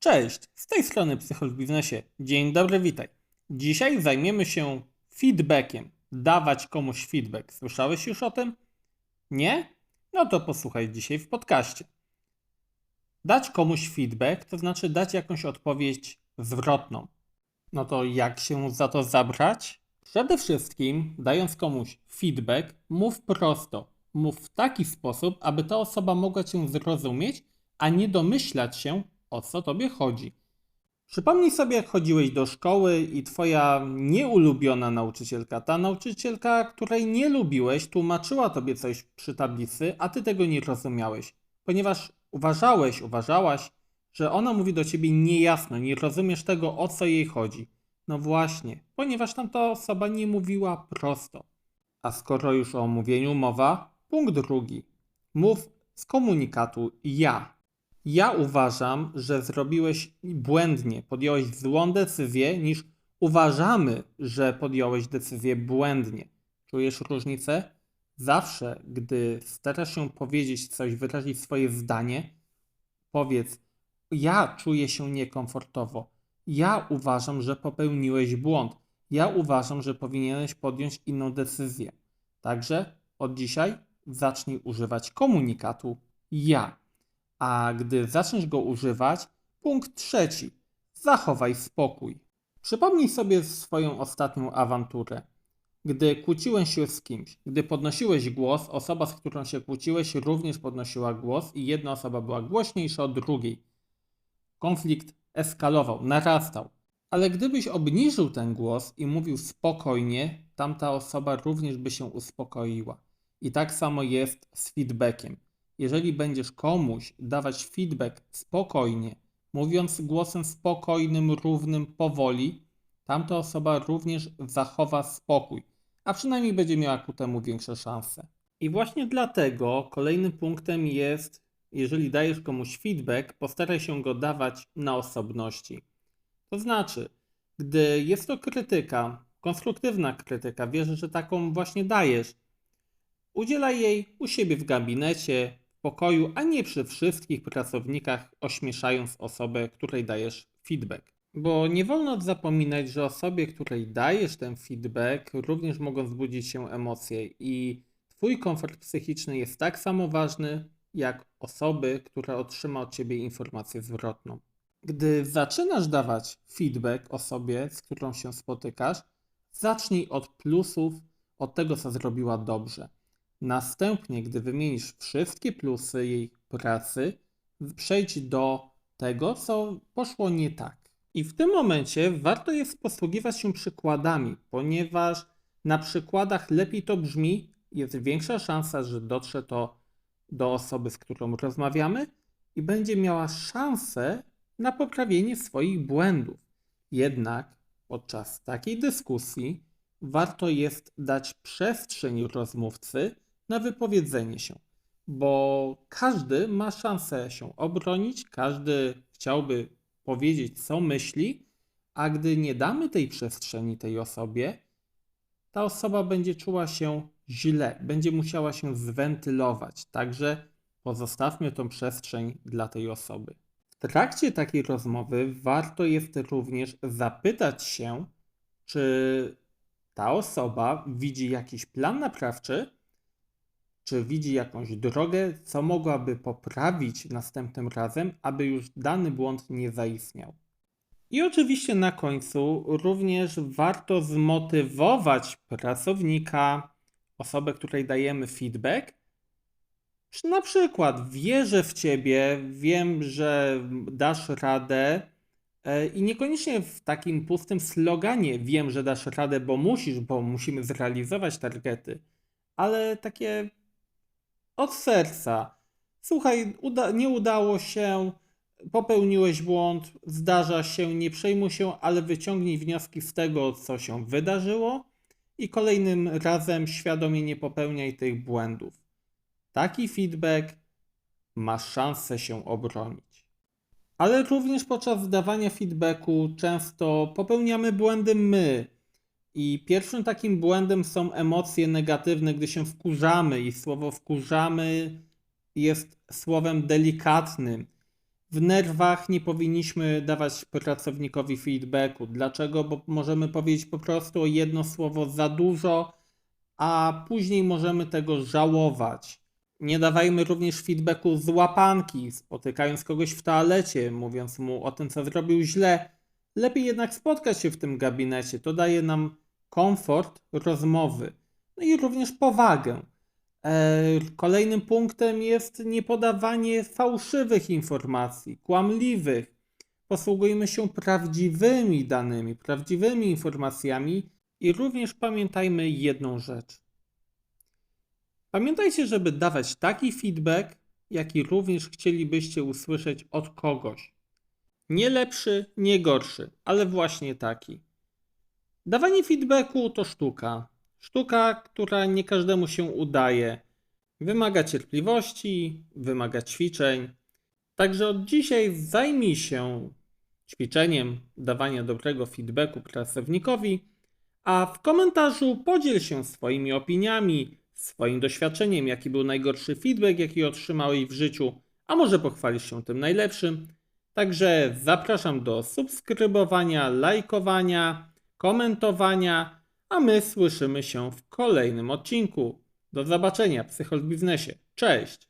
Cześć, z tej strony Psycholog w Biznesie. Dzień dobry, witaj. Dzisiaj zajmiemy się feedbackiem. Dawać komuś feedback. Słyszałeś już o tym? Nie? No to posłuchaj dzisiaj w podcaście. Dać komuś feedback to znaczy dać jakąś odpowiedź zwrotną. No to jak się za to zabrać? Przede wszystkim, dając komuś feedback, mów prosto. Mów w taki sposób, aby ta osoba mogła cię zrozumieć, a nie domyślać się, o co tobie chodzi. Przypomnij sobie, jak chodziłeś do szkoły i twoja nieulubiona nauczycielka, ta nauczycielka, której nie lubiłeś, tłumaczyła tobie coś przy tablicy, a ty tego nie rozumiałeś, ponieważ uważałeś, uważałaś, że ona mówi do ciebie niejasno, nie rozumiesz tego, o co jej chodzi. No właśnie, ponieważ tamta osoba nie mówiła prosto. A skoro już o mówieniu mowa, punkt drugi. Mów z komunikatu ja. Ja uważam, że zrobiłeś błędnie, podjąłeś złą decyzję, niż uważamy, że podjąłeś decyzję błędnie. Czujesz różnicę? Zawsze, gdy starasz się powiedzieć coś, wyrazić swoje zdanie, powiedz: Ja czuję się niekomfortowo. Ja uważam, że popełniłeś błąd. Ja uważam, że powinieneś podjąć inną decyzję. Także od dzisiaj zacznij używać komunikatu ja. A gdy zaczniesz go używać, punkt trzeci. Zachowaj spokój. Przypomnij sobie swoją ostatnią awanturę. Gdy kłóciłeś się z kimś, gdy podnosiłeś głos, osoba, z którą się kłóciłeś, również podnosiła głos i jedna osoba była głośniejsza od drugiej. Konflikt eskalował, narastał. Ale gdybyś obniżył ten głos i mówił spokojnie, tamta osoba również by się uspokoiła. I tak samo jest z feedbackiem. Jeżeli będziesz komuś dawać feedback spokojnie, mówiąc głosem spokojnym, równym, powoli, tamta osoba również zachowa spokój, a przynajmniej będzie miała ku temu większe szanse. I właśnie dlatego kolejnym punktem jest, jeżeli dajesz komuś feedback, postaraj się go dawać na osobności. To znaczy, gdy jest to krytyka, konstruktywna krytyka, wierzę, że taką właśnie dajesz, udzielaj jej u siebie w gabinecie, pokoju, a nie przy wszystkich pracownikach, ośmieszając osobę, której dajesz feedback. Bo nie wolno zapominać, że osobie, której dajesz ten feedback, również mogą wzbudzić się emocje i Twój komfort psychiczny jest tak samo ważny, jak osoby, która otrzyma od Ciebie informację zwrotną. Gdy zaczynasz dawać feedback osobie, z którą się spotykasz, zacznij od plusów, od tego, co zrobiła dobrze. Następnie, gdy wymienisz wszystkie plusy jej pracy, przejdź do tego, co poszło nie tak. I w tym momencie warto jest posługiwać się przykładami, ponieważ na przykładach lepiej to brzmi, jest większa szansa, że dotrze to do osoby, z którą rozmawiamy i będzie miała szansę na poprawienie swoich błędów. Jednak podczas takiej dyskusji warto jest dać przestrzeń rozmówcy na wypowiedzenie się, bo każdy ma szansę się obronić, każdy chciałby powiedzieć, co myśli, a gdy nie damy tej przestrzeni tej osobie, ta osoba będzie czuła się źle, będzie musiała się zwentylować. Także pozostawmy tą przestrzeń dla tej osoby. W trakcie takiej rozmowy warto jest również zapytać się, czy ta osoba widzi jakiś plan naprawczy, czy widzi jakąś drogę, co mogłaby poprawić następnym razem, aby już dany błąd nie zaistniał. I oczywiście na końcu również warto zmotywować pracownika, osobę, której dajemy feedback. Na przykład wierzę w ciebie, wiem, że dasz radę e, i niekoniecznie w takim pustym sloganie wiem, że dasz radę, bo musisz, bo musimy zrealizować targety, ale takie od serca. Słuchaj, uda nie udało się, popełniłeś błąd, zdarza się, nie przejmuj się, ale wyciągnij wnioski z tego, co się wydarzyło i kolejnym razem świadomie nie popełniaj tych błędów. Taki feedback ma szansę się obronić. Ale również podczas dawania feedbacku często popełniamy błędy my. I pierwszym takim błędem są emocje negatywne, gdy się wkurzamy, i słowo wkurzamy jest słowem delikatnym. w nerwach nie powinniśmy dawać pracownikowi feedbacku. Dlaczego? Bo możemy powiedzieć po prostu jedno słowo za dużo, a później możemy tego żałować. Nie dawajmy również feedbacku z łapanki, spotykając kogoś w toalecie, mówiąc mu o tym, co zrobił źle. Lepiej jednak spotkać się w tym gabinecie. To daje nam komfort rozmowy, no i również powagę. E, Kolejnym punktem jest niepodawanie fałszywych informacji, kłamliwych. Posługujmy się prawdziwymi danymi, prawdziwymi informacjami i również pamiętajmy jedną rzecz. Pamiętajcie, żeby dawać taki feedback, jaki również chcielibyście usłyszeć od kogoś. Nie lepszy, nie gorszy, ale właśnie taki. Dawanie feedbacku to sztuka. Sztuka, która nie każdemu się udaje. Wymaga cierpliwości, wymaga ćwiczeń. Także od dzisiaj zajmij się ćwiczeniem dawania dobrego feedbacku pracownikowi, a w komentarzu podziel się swoimi opiniami, swoim doświadczeniem, jaki był najgorszy feedback, jaki otrzymałeś w życiu, a może pochwalisz się tym najlepszym. Także zapraszam do subskrybowania, lajkowania, komentowania, a my słyszymy się w kolejnym odcinku. Do zobaczenia, Psychol w biznesie. Cześć!